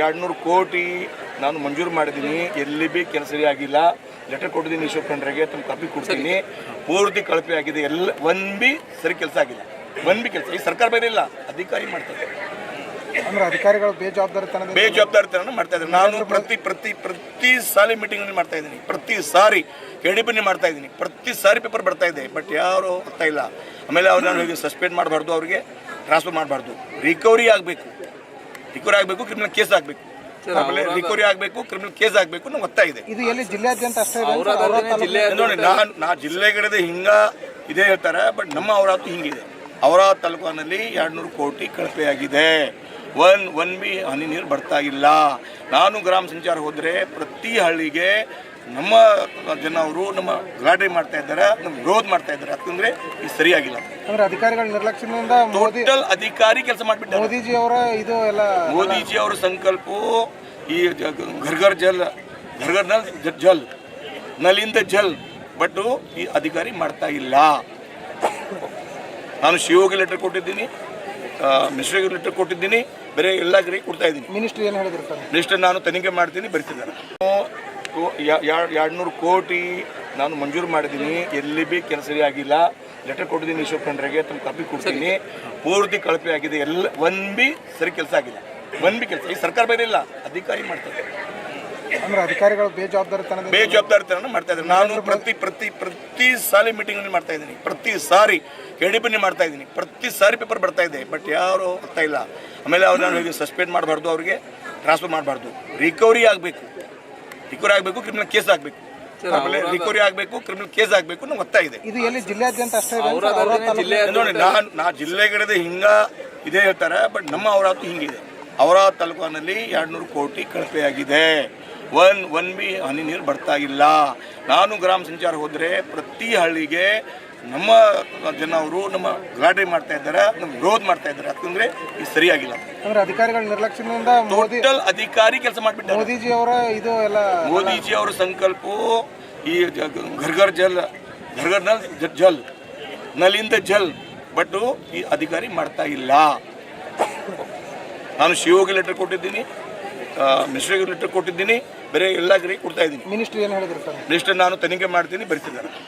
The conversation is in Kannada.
ಎರಡು ನೂರು ಕೋಟಿ ನಾನು ಮಂಜೂರು ಮಾಡಿದ್ದೀನಿ. ಎಲ್ಲಿ ಬಿ ಕೆಲಸ ಆಗಿಲ್ಲ. ಲೆಟರ್ ಕೊಟ್ಟಿದ್ದೀನಿ ಈಶ್ವರ್ ಖಂಡ್ರೆಗೆ ತಮ್ಮ ಕಾಪಿ ಕೊಡ್ತೀನಿ. ಪೂರ್ತಿ ಕಳಪೆ ಆಗಿದೆ. ಎಲ್ಲ ಒನ್ ಬಿ ಸರಿ ಕೆಲಸ ಆಗಿಲ್ಲ ಒನ್ ಬಿ ಕೆಲಸ. ಈ ಸರ್ಕಾರ ಬೇರೆ ಇಲ್ಲ. ಅಧಿಕಾರಿ ಮಾಡ್ತಾರೆ. ಅಂದ್ರೆ ಅಧಿಕಾರಿಗಳು ಬೇಜವಾಬ್ದಾರಿತನ ಬೇಜವಾಬ್ದಾರಿತನ ಮಾಡ್ತಾ ಇದ್ದಾರೆ. ನಾನು ಪ್ರತಿ ಪ್ರತಿ ಪ್ರತಿ ಸಾಲಿ ಮೀಟಿಂಗ್ ಮಾಡ್ತಾ ಇದ್ದೀನಿ. ಪ್ರತಿ ಸಾರಿ ಕೆಡಿಪಿನಿ ಮಾಡ್ತಾ ಇದ್ದೀನಿ. ಪ್ರತಿ ಸಾರಿ ಪೇಪರ್ ಬರ್ತಾ ಇದೆ. ಬಟ್ ಯಾರು ಬರ್ತಾ ಇಲ್ಲ. ಆಮೇಲೆ ಅವ್ರನ್ನ ಸಸ್ಪೆಂಡ್ ಮಾಡಬಾರ್ದು ಅವ್ರಿಗೆ? ಟ್ರಾನ್ಸ್ಫರ್ ಮಾಡಬಾರ್ದು. ರಿಕವರಿ ಆಗಬೇಕು. ರಿಕವರಿ ಆಗಬೇಕು ಕ್ರಿಮಿನಲ್ ಕೇಸ್ ಆಗಬೇಕು. ಆಮೇಲೆ ರಿಕವರಿ ಆಗಬೇಕು ಕ್ರಿಮಿನಲ್ ಕೇಸ್ ಆಗಬೇಕು ನಾವು ಒತ್ತಾಯ ಇದೆ. ಇದು ಎಲ್ಲಿ ಜಿಲ್ಲೆಯಾದ್ಯಂತ ಅಷ್ಟೇ ನೋಡಿ ನಾನು ನಾ ಜಿಲ್ಲೆಗಿಡದೆ ಹಿಂಗ ಇದೇ ಹೇಳ್ತಾರೆ ಬಟ್ ನಮ್ಮ ಅವರಾತು ಹಿಂಗಿದೆ. ಅವರ ತಾಲೂಕಿನಲ್ಲಿ ಎರಡ್ನೂರು ಕೋಟಿ ಕಳಪೆಯಾಗಿದೆ ಒನ್ ಒನ್ ಬಿ ಹನಿ ನೀರು ಬರ್ತಾ ಇಲ್ಲ. ನಾನು ಗ್ರಾಮ ಸಂಚಾರ ಹೋದರೆ ಪ್ರತಿ ಹಳ್ಳಿಗೆ ನಮ್ಮ ಜನ ಅವರು ನಮ್ಮ ಗಲಾಟೆ ಮಾಡ್ತಾ ಇದ್ದಾರೆ ನಮ್ಮ ವಿರೋಧ ಮಾಡ್ತಾ ಇದ್ದಾರೆ. ಯಾಕಂದ್ರೆ ಇದು ಸರಿಯಾಗಿಲ್ಲ. ಅಂದ್ರೆ ಅಧಿಕಾರಿಗಳ ನಿರ್ಲಕ್ಷ್ಯದಿಂದ ಟೋಟಲ್ ಅಧಿಕಾರಿ ಕೆಲಸ ಮಾಡಿಬಿಟ್ಟು ಮೋದಿಜಿ ಅವರ ಇದು ಎಲ್ಲ ಮೋದಿಜಿ ಅವರ ಸಂಕಲ್ಪ ಈ ಘರ್ ಘರ್ ಜಲ್ ಘರ್ ಘರ್ ನಲ್ ಜಲ್ ನಲಿಂದ ಜಲ್ ಬಟ್ ಈ ಅಧಿಕಾರಿ ಮಾಡ್ತಾ ಇಲ್ಲ. ನಾನು ಶಿವಗೆ ಲೆಟರ್ ಕೊಟ್ಟಿದ್ದೀನಿ ಮಿನಿಸ್ಟ್ರಿಗೆ ಲೆಟರ್ ಕೊಟ್ಟಿದ್ದೀನಿ ಬೇರೆ ಎಲ್ಲ ಕಡೆ ಕೊಡ್ತಾ ಇದ್ದೀನಿ. ಮಿನಿಸ್ಟರ್ ಏನು ಹೇಳಿದ್ರು ಮಿನಿಸ್ಟರ್ ನಾನು ತನಿಖೆ ಮಾಡ್ತೀನಿ ಬರ್ತಿದ್ದಾರೆ. ಎರಡು ನೂರು ಕೋಟಿ ನಾನು ಮಂಜೂರು ಮಾಡಿದ್ದೀನಿ ಎಲ್ಲಿ ಬಿ ಕೆಲಸ ಆಗಿಲ್ಲ ಲೆಟರ್ ಕೊಟ್ಟಿದ್ದೀನಿ ಈಶ್ವರ್ ಖಂಡ್ರೆಗೆ ತಮ್ಮ ಕಾಪಿ ಕೊಡ್ತೀನಿ. ಪೂರ್ತಿ ಕಳಪೆ ಆಗಿದೆ. ಎಲ್ಲ ಒನ್ ಬಿ ಸರಿ ಕೆಲಸ ಆಗಿಲ್ಲ. ಒನ್ ಬಿ ಕೆಲಸ ಈ ಸರ್ಕಾರ ಬೇರೆ ಇಲ್ಲ. ಅಧಿಕಾರಿ ಮಾಡ್ತಾರೆ. ಅಂದ್ರೆ ಅಧಿಕಾರಿಗಳು ಬೇಜವಾಬ್ದಾರಿತನ ಬೇಜವಾಬ್ದಾರಿತನ ಮಾಡ್ತಾ ಇದ್ದಾರೆ. ನಾನು ಪ್ರತಿ ಪ್ರತಿ ಪ್ರತಿ ಸಾರಿ ಮೀಟಿಂಗ್ ಮಾಡ್ತಾ ಇದ್ದೀನಿ. ಪ್ರತಿ ಸಾರಿ ಕೆಡಿಪಿನಿ ಮಾಡ್ತಾ ಇದ್ದೀನಿ. ಪ್ರತಿ ಸಾರಿ ಪೇಪರ್ ಬರ್ತಾ ಇದೆ. ಬಟ್ ಯಾರು ಬರ್ತಾ ಇಲ್ಲ. ಆಮೇಲೆ ಅವ್ರನ್ನ ಸಸ್ಪೆಂಡ್ ಮಾಡಬಾರ್ದು ಅವ್ರಿಗೆ ಟ್ರಾನ್ಸ್ಫರ್ ಮಾಡಬಾರ್ದು. ರಿಕವರಿ ಆಗಬೇಕು. ರಿಕವರಿ ಆಗಬೇಕು ಕ್ರಿಮಿನಲ್ ಕೇಸ್ ಆಗಬೇಕು. ಆಮೇಲೆ ರಿಕವರಿ ಆಗಬೇಕು ಕ್ರಿಮಿನಲ್ ಕೇಸ್ ಆಗಬೇಕು ಅನ್ನೋ ಗೊತ್ತಾಗಿದೆ. ಇದೆ ಇದು ಎಲ್ಲಿ ಜಿಲ್ಲೆಯಾದ್ಯಂತ ಅಷ್ಟೇ ತಾಲೂಕು- ನೋಡಿ ನಾನು ನಾ ಜಿಲ್ಲೆಗಳಿದೆ ಹಿಂಗ ಇದೇ ಹೇಳ್ತಾರೆ ಬಟ್ ನಮ್ಮ ಅವರಾತು ಹಿಂಗಿದೆ. ಅವರ ತಾಲೂಕಿನಲ್ಲಿ ಎರಡ್ನೂರು ಕೋಟಿ ಕಳಪೆಯಾಗಿದೆ. ಒನ್ ಒನ್ ಬಿ ಹನಿ ನೀರು ಬರ್ತಾ ಇಲ್ಲ. ನಾನು ಗ್ರಾಮ ಸಂಚಾರ ಹೋದರೆ ಪ್ರತಿ ಹಳ್ಳಿಗೆ ನಮ್ಮ ಜನ ಅವರು ನಮ್ಮ ಗಲಾಟೆ ಮಾಡ್ತಾ ಇದ್ದಾರೆ ನಮ್ಮ ವಿರೋಧ ಮಾಡ್ತಾ ಇದ್ದಾರೆ. ಯಾಕಂದ್ರೆ ಇದು ಸರಿಯಾಗಿಲ್ಲ. ಅಂದ್ರೆ ಅಧಿಕಾರಿಗಳ ನಿರ್ಲಕ್ಷ್ಯದಿಂದ ಟೋಟಲ್ ಅಧಿಕಾರಿ ಕೆಲಸ ಮಾಡಿಬಿಟ್ಟು ಮೋದಿಜಿ ಅವರ ಇದು ಎಲ್ಲ ಮೋದಿಜಿ ಅವರ ಸಂಕಲ್ಪ ಈ ಘರ್ ಘರ್ ಜಲ್ ಘರ್ ಘರ್ ನಲ್ ಜಲ್ ನಲಿಂದ ಜಲ್. ಬಟ್ ಈ ಅಧಿಕಾರಿ ಮಾಡ್ತಾ ಇಲ್ಲ. ನಾನು ಶಿವಗೆ ಲೆಟರ್ ಕೊಟ್ಟಿದ್ದೀನಿ ಮಿನಿಸ್ಟ್ರಿಗೆ ಲೆಟರ್ ಕೊಟ್ಟಿದ್ದೀನಿ ಬೇರೆ ಎಲ್ಲ ಕಡೆ ಕೊಡ್ತಾ ಇದ್ದೀನಿ. ಮಿನಿಸ್ಟರ್ ಏನು ಹೇಳಿದ್ರು ಸರ್? ಮಿನಿಸ್ಟರ್ ನಾನು ತನಿಖೆ ಮಾಡ್ತೀನಿ ಬರ್ತಿದ್ದಾರೆ.